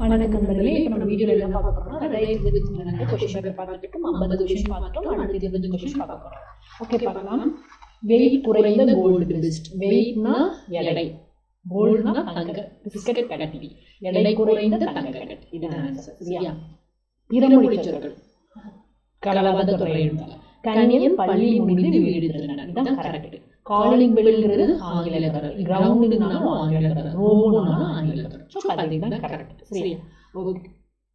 வணக்கம் நண்பர்களே. இப்போ நம்ம வீடியோல என்ன பார்க்க போறோம்னா ரைட் வித் கொஸ்டின் பேப்பர் பார்த்துட்டோம். ஐம்பது கொஸ்டின் பார்த்துட்டோம். அடுத்து இருபது கொஸ்டின் பார்க்க போறோம். ஓகே பார்க்கலாம். வெயிட் குறைந்த கோல்டு பெஸ்ட் வெயிட்னா எடை. கோல்டுனா தங்க. பிஸ்கட் கடட்டி எடை குறைந்த தங்க கடட்டி இதுதான் ஆன்சர் சரியா பிறமொழி சொற்கள். துறை எழுத்தாளர் கணியன் பள்ளி முடிந்து வீடு இதான் கரெக்ட் காலிங் பெல்ங்கிறது ஆங்கில கரல் கிரவுண்டுனாலும் ஆங்கில கரல் ரோனாலும் ஆங்கில கரல் ஸோ அதுதான் கரெக்ட் சரியா? ஓகே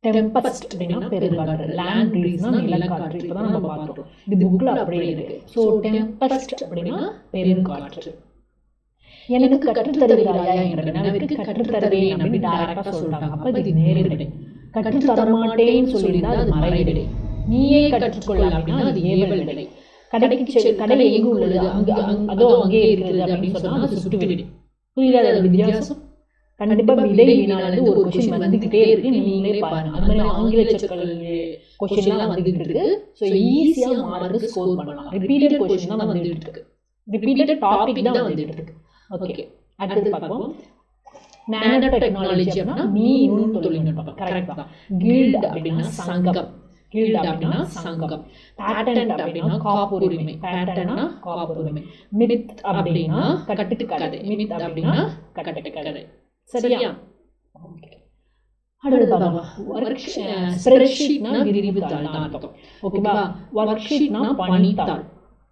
டெம்பஸ்ட் அப்படின்னா பெருங்காற்று. லேண்ட் ப்ரீஸ்னா நிலக்காற்று. இப்போ தான் நம்ம பார்த்தோம். இது புக்கில் அப்படியே இருக்கு. ஸோ டெம்பஸ்ட் அப்படின்னா பெருங்காற்று. எனக்கு கற்றுத் தருகிறாயா என்ற வினாவிற்கு கற்றுத் தருவேன் அப்படின்னு டேரக்டாக அப்போ இது நேரிடை. அது மறைவிடை. நீயே கற்றுக்கொள்ள அப்படின்னா அது ஏவல் விடை. கடைக்கு கடை எங்கு உள்ளது? அங்கு அங்- அதோ அங்கே இருக்கிறது அப்படின்னு சொன்னா அது சுட்டு விடை புரியுதா அது வித்தியாசம்? கண்டிப்பா விடை வினால ஒரு கொஸ்டின் வந்துகிட்டே இருக்கு. நீங்களே பாருங்க. அது மாதிரி ஆங்கில சொற்கள் கொஸ்டின்லாம் வந்துகிட்டு இருக்கு. ஸோ ஈஸியா மார்க் ஸ்கோர் பண்ணலாம். ரிப்பீட்டட் கொஸ்டின் தான் வந்துட்டு இருக்கு. ரிப்பீட்டட் டாபிக் தான் வந்துட்டு இருக்கு. ஓகே அடுத்தது பார்ப்போம். நானோ டெக்னாலஜி அப்படின்னா மீ நுண் தொழில்நுட்பம். கரெக்ட் தான். கில்ட் அப்படின்னா சங்கம். கில்ட் அப்படின்னா சங்கம். பேட்டன்ட் அப்படின்னா காப்புரிமை. பேட்டன்னா காப்புரிமை. மித் அப்படின்னா கட்டுக்கதை. மித் அப்படின்னா கட்டுக்கதை. சரியா? ஸ்ப்ரெட்ஷீட்னா விரிவுத்தாள் தான் அர்த்தம். ஓகேவா? ஒர்க் ஷீட்னா பணித்தாள்.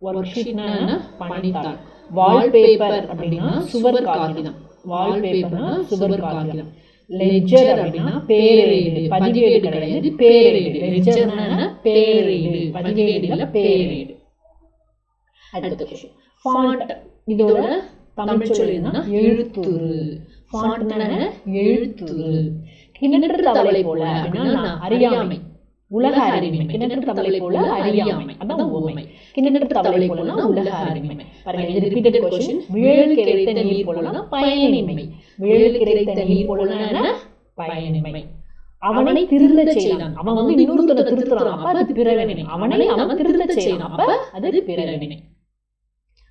ஒர்க் ஷீட்னா பணித்தாள். வால்பேப்பர் அப்படின்னா சுவர் காகிதம். வால்பேப்பர்னா சுவர் காகிதம். லெஜர் அப்படின்னா பேரேடு. பதிவேடு கிடையாது பேரேடு. லெஜர்னா பேரேடு. பதிவேடு இல்ல பேரேடு. அடுத்த ஃபாண்ட் இதோட தமிழ் சொல் என்னன்னா எழுத்துரு. ஃபாண்ட்னா எழுத்துரு. கிணற்று தவளை போல அப்படின்னா அறியாமை. உலக அறிமை கிணற்று தவளை போல அறியாமை. அதான் உவமை. கிணற்று தவளை போலனா உலக அறிமை பாருங்க இது ரிப்பீட்டட் கொஸ்டின் விழல் கிடைத்த நீர் போலனா பயனின்மை. விழல் கிடைத்த நீர் போலனா பயனின்மை. அவனை திருந்த செய்தான். அவன் வந்து இன்னொருத்தனை திருத்துறான். அப்ப அது பிறவினை. அவனை அவன் திருந்த செய்யணும் அப்ப அது பிறவினை.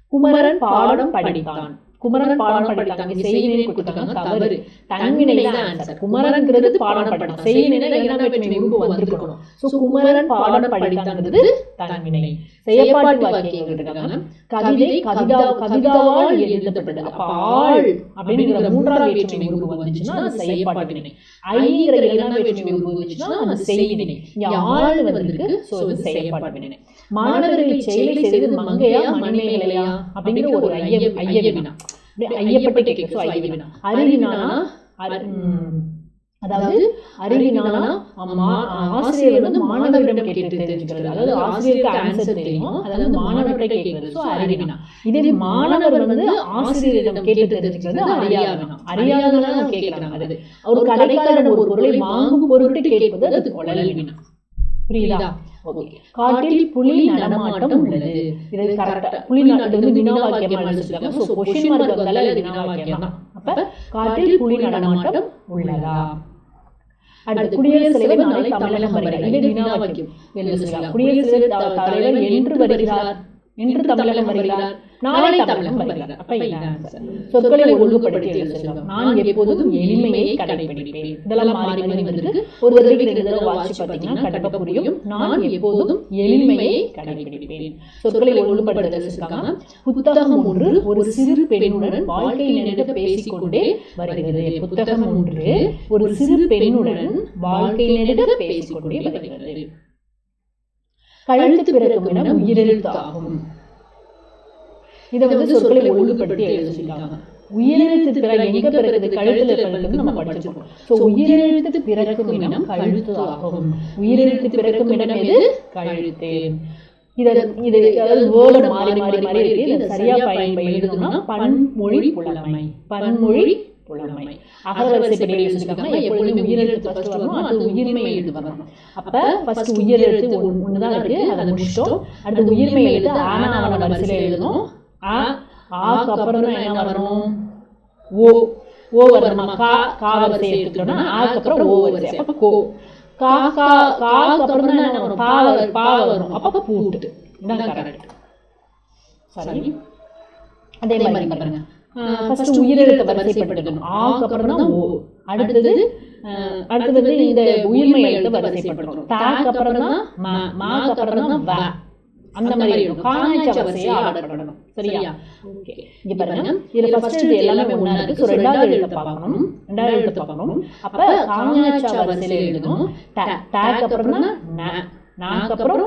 குமரன் பாடம் படித்தான். குமரன் பாடம் படித்தாங்க. இங்க செய்வினை கொடுத்துருக்காங்க தவறு. தன்வினை தான் ஆன்சர் குமரன்ங்கிறது பாடம் படித்தான் செய்வினை என்ன வேற்றுமை உருவு வந்திருக்கணும். சோ குமரன் பாடம் படித்தாங்கிறது தன்வினை செயற்பாட்டு வாக்கியங்கள் இருக்காங்க கவிதை கவிதா கவிதாவால் எழுதப்பட்டது. அப்ப ஆள் அப்படிங்கிற மூன்றாம் வேற்றுமை உருவு வந்துச்சுன்னா அது செயற்பாட்டு வினை ஐங்கிற இரண்டாம் வேற்றுமை உருவு வந்துச்சுன்னா அது இங்க ஆள் வந்திருக்கு? அது செயற்பாட்டு வினை மாணவர்கள் செயலை செய்தது மங்கையா மணிமேகலையா? அப்படிங்கிற ஒரு ஐய ஐய வினா அப்படியே ஐயப்பட்டு கேட்க ஸோ ஐய வினா அறிவினானா அதாவது ஆசிரியர் வந்து மாணவரிடம் கேட்டு தெரிஞ்சுக்கிறது. அதாவது ஆசிரியருக்கு ஆன்சர் தெரியும்? அதாவது மாணவர்கிட்ட கேட்கிறது. ஸோ அறிவினா இதே மாணவர் வந்து ஆசிரியரிடம் கேட்டு தெரிஞ்சுக்கிறது அறியாவினா அறியாதனால கேட்கிறாங்க அது ஒரு கடைக்காரன் ஒரு பொருளை வாங்கும் பொருட்டு கேட்பது அது வினா புரியுதா? காட்டில் புலி நடமாட்டம் உள்ளது. இது கரெக்டா புலி இது வந்து வினா வாக்கியமா எழுதிருக்காங்க ஸோ கொஸ்டின் மார்க் வந்தால அது வினா வாக்கியம் தான் அப்ப காட்டில் புலி நடமாட்டம் உள்ளதா? அடுத்து குடியரசுத் தலைவர் நாளை தமிழகம் வருகிறார். இது வினா வாக்கியம். எழுதிருக்காங்க குடியரசுத் த- தலைவர் என்று வருகிறார். என்று தமிழகம் வருகிறார் நாளை தமிழகம் வருகிறார் அப்ப. சொற்களை ஒழுங்குபடுத்தி நான் எப்போதும் எளிமையை கடைபிடிப்பேன் இதெல்லாம் மாறி மாறி வந்திருக்கு. ஒரு தடவைக்கு ரெண்டு தடவை பார்த்தீங்கன்னா கண்டிப்பா புரியும். நான் எப்போதும் எளிமையை கடைபிடிப்பேன் சொற்களை ஒழுங்குபடுத்த எழுதிருக்காங்க புத்தகம் ஒன்று ஒரு சிறு பெண்ணுடன் வாழ்க்கை நினைத்து பேசிக்கொண்டே வருகிறது. புத்தகம் ஒன்று ஒரு சிறு பெண்ணுடன் வாழ்க்கை நினைத்து பேசிக்கொண்டே வருகிறது. கழுத்து பிறக்கும் இடம் உயிரெழுத்து ஆகும் இதை வந்து சொற்களை ஒழுங்குபடுத்தி எழுதிருக்காங்க உயிரெழுத்து பிறகு எங்க பிறகுது கழுத்துல பிறகுன்னு நம்ம படிச்சிருக்கோம் சோ உயிரெழுத்து பிறக்கும் இடம் கழுத்து ஆகும் உயிரெழுத்து பிறக்கும் இடம் எது? கழுத்து இத இது அதாவது வேர்டு மாறி மாறி மாறி இருக்கு. இதை சரியா பயன் எழுதணும்னா பன்மொழி புலமை. பன்மொழி புலமை. அகரவரிசைப்படி எழுதிருக்காங்கன்னா எப்பொழுதுமே உயிரெழுத்து ஃபர்ஸ்ட் வரணும் அது உயிர்மை எழுத்து வரணும் அப்ப ஃபர்ஸ்ட் உயிரெழுத்து ஒன்று தான் இருக்கு. அதை முடிச்சிட்டோம். அடுத்து உயிர்மை எழுத்து ஆனாவன வரிசையில் எழுதணும் ஆ ஆக்கு அப்புறம் தான் என்ன வரணும் ஓ ஓ வரணுமா கா கா வரிசை எடுத்துட்டோம்னா ஆக்கு அப்புறம் ஓ வரிசை. அப்ப கோ. கா கா காக்கு அப்புறம் தான் என்ன வரும்? பா வரும். பா வரும். அப்ப பூட்டு இதான் கரெக்ட் சரி அதே மாதிரி பாருங்க ஃபர்ஸ்ட் உயிரெழுத்தை வரிசைப்படுத்தணும். ஆக்கு அப்புறம் தான் ஓ அடுத்தது அடுத்தது வந்து இந்த உயிர்மை எழுத்தை வரிசைப்படுத்தணும். தாக்கு அப்புறம் தான் மாக்கு அப்புறம் தான் வ. அந்த மாதிரி இருக்கும். காணாச்ச வரிசையா ஆர்டர் பண்ணணும் சரியா? ஓகே. இங்க பாருங்க. இதுல ஃபர்ஸ்ட் இது எல்லாமே ஒண்ணா இருக்கு. சோ ரெண்டாவது எழுத்தை பார்க்கணும் ரெண்டாவது எழுத்தை பார்க்கணும் அப்ப காணாச்ச வரிசையில எழுதணும். டா டாக்கு அப்புறம் தான் நாக்கு அப்புறம்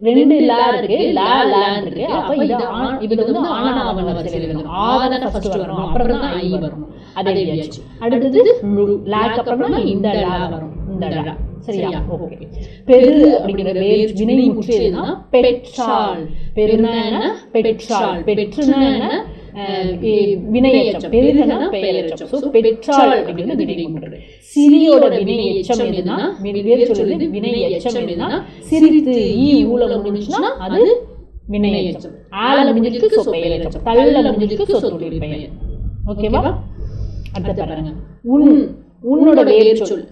ரெண்டு லா இருக்கு லா லான் இருக்கு. அப்ப இது ஆ- இது வந்து ஆனாவன வரிசையில எழுதணும் ஆவன ஃபர்ஸ்ட் வரணும் அப்புறம் தான் ஐ வரணும் அதே எழுதியாச்சு அடுத்தது முழு லாக்கு அப்புறம் தான் இந்த லா வரும். இந்த லா. சரியா? ஓகே. பெரு அப்படிங்கிற வேர் வினை முற்றியதுன்னா பெற்றாள். பெருனா என்ன பெற்றாள். பெற்றுனா என்ன? வினையெச்சம் பெருனா பெயரெச்சம் ஸோ பெற்றாள் அப்படிங்கிறது வினை சிறியோட வினை எச்சம் எதுனா வி- வேர் சொல்லுது வினை எச்சம் எதுனா சிரித்து ஈ ஊல முடிஞ்சுன்னா அது வினை எச்சம் ஆல முடிஞ்சிருக்கு ஸோ பெயரெச்சம் தள்ள முடிஞ்சிருக்கு ஸோ தொழில் பெயர். ஓகேவா? அடுத்து பாருங்க. உன் உன்னோட வேர் சொல்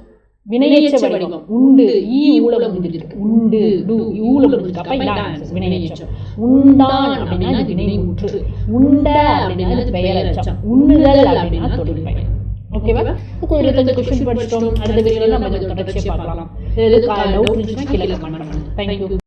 வினையச்ச வடிவம். உண்டு ஈ ஊல முடிஞ்சிருக்கு உண்டு டு ஊல முடிஞ்சிருக்கு அப்ப இதான் answer, வினையச்சம் உண்டான் அப்படின்னா வினை முற்று உண்ட அப்படின்னா இது பெயரச்சம் உண்ணுதல் அப்படின்னா தொழில் பெயர் ஓகேவா? இப்போ இருபத்தஞ்சு கொஸ்டின் படிச்சிட்டோம். அடுத்த வீடியோல நம்ம இதை தொடர்ச்சியா பார்க்கலாம். இது டவுட் இருந்துச்சுன்னா கீழே கமெண்ட் பண்ணுங்க. தேங்க்யூ